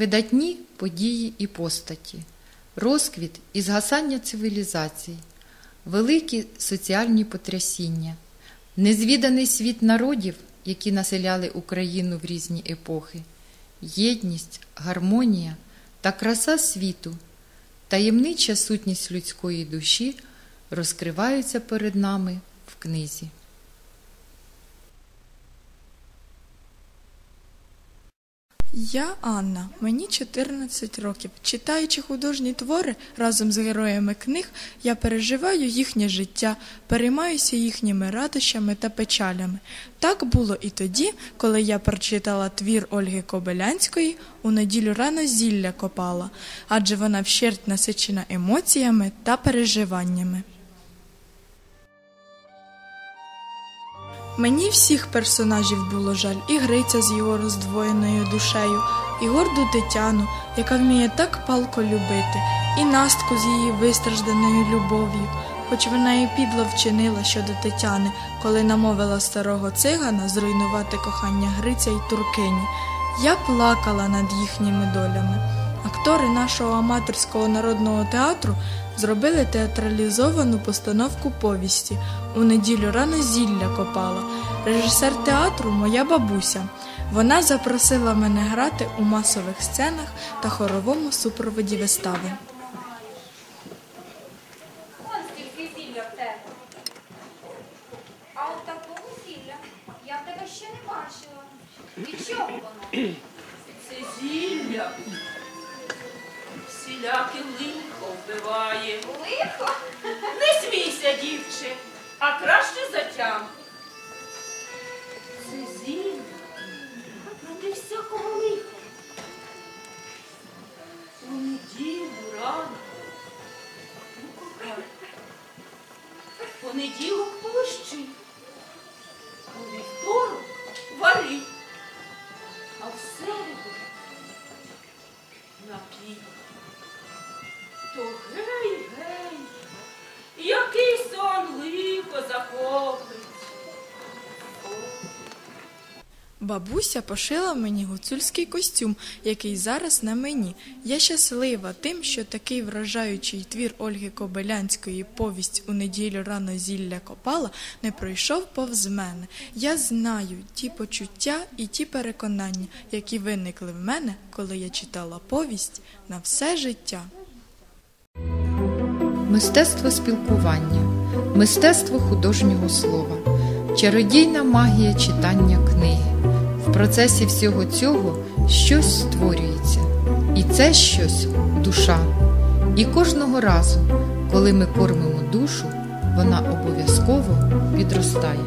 видатні події і постаті, розквіт і згасання цивілізацій, великі соціальні потрясіння, незвіданий світ народів, які населяли Україну в різні епохи, єдність, гармонія та краса світу, таємнича сутність людської душі розкриваються перед нами в книзі. Я Анна, мені 14 років. Читаючи художні твори разом з героями книг, я переживаю їхнє життя, переймаюся їхніми радощами та печалями. Так було і тоді, коли я прочитала твір Ольги Кобилянської у неділю рано зілля копала, адже вона вщерть насичена емоціями та переживаннями. Мені всіх персонажів було жаль, і Гриця з його роздвоєною душею, і горду Тетяну, яка вміє так палко любити, і Настку з її вистражданою любов'ю, хоч вона і підло вчинила щодо Тетяни, коли намовила старого цигана зруйнувати кохання Гриця й Туркині. Я плакала над їхніми долями. Актори нашого аматорського народного театру зробили театралізовану постановку повісті. У неділю рано зілля копала. Режисер театру моя бабуся. Вона запросила мене грати у масових сценах та хоровому супроводі вистави. А от такого зілля я в тебе ще не бачила. Від чого воно? Лихо? Не смійся, дівче, а краще затям. Зілля проти всякого лиха. У неділю рано. Ну. Понеділок полощи. У вівторок вари. А в середу напій. То який сон лихо захопить. Бабуся пошила мені гуцульський костюм, який зараз на мені. Я щаслива тим, що такий вражаючий твір Ольги Кобилянської повість у неділю рано зілля копала не пройшов повз мене. Я знаю ті почуття і ті переконання, які виникли в мене, коли я читала повість на все життя. Мистецтво спілкування, мистецтво художнього слова, чародійна магія читання книги. В процесі всього цього щось створюється, і це щось душа. І кожного разу, коли ми кормимо душу, вона обов'язково підростає.